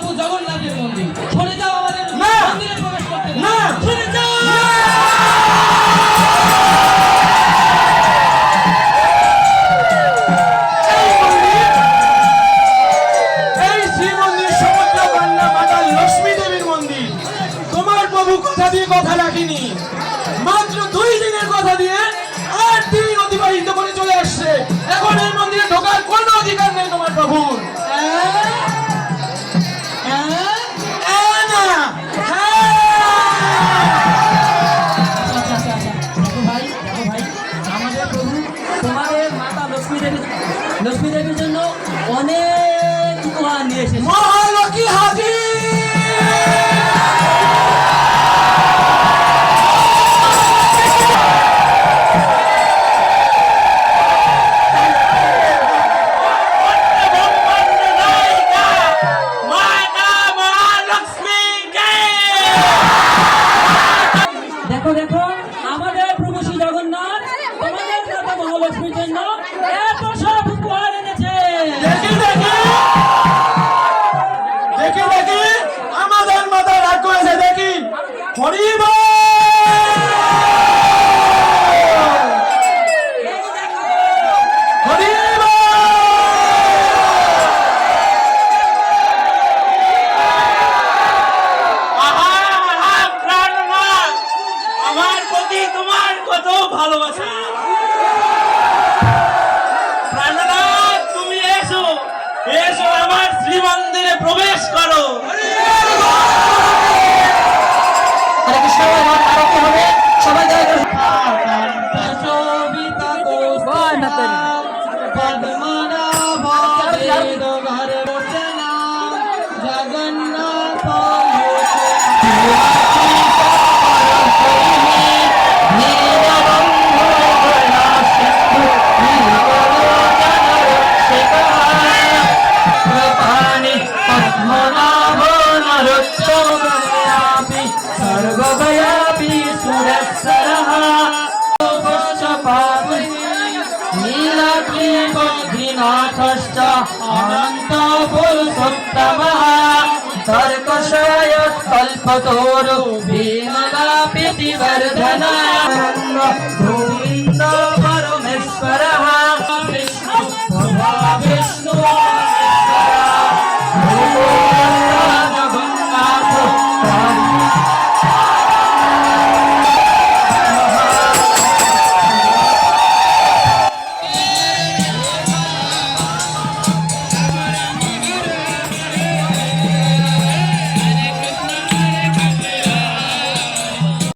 প্রভু জগন্নাথের মন্দির। সরে যাও আমাদের মন্দিরে প্রবেশ করতে না। সরে যাও! কথা দিয়ে কথা রাখিনি। লক্ষ্মী দেবীর জন্য অনেক উপহার নিয়ে এসেছি মহালক্ষ্মী হাজির! দেখো দেখো আমাদের প্রভু শ্রী জগন্নাথ তোমাদের মাতা মহালক্ষ্মীর জন্য এত দেখি দেখি। আমাদের মাথা রাগ করেছে দেখি। হরিব আমার প্রতি তোমার কত ভালোবাসা। এসো আমার শ্রীমন্দিরে প্রবেশ করো সবাই সুরক্ষরः নীলাদ্রি বদ্রীনাথশ্চ অনন্ত পুরুষোত্তমः তর্কশয় কল্পতোরু ভীমলাপিতি বর্ধনা গোবিন্দ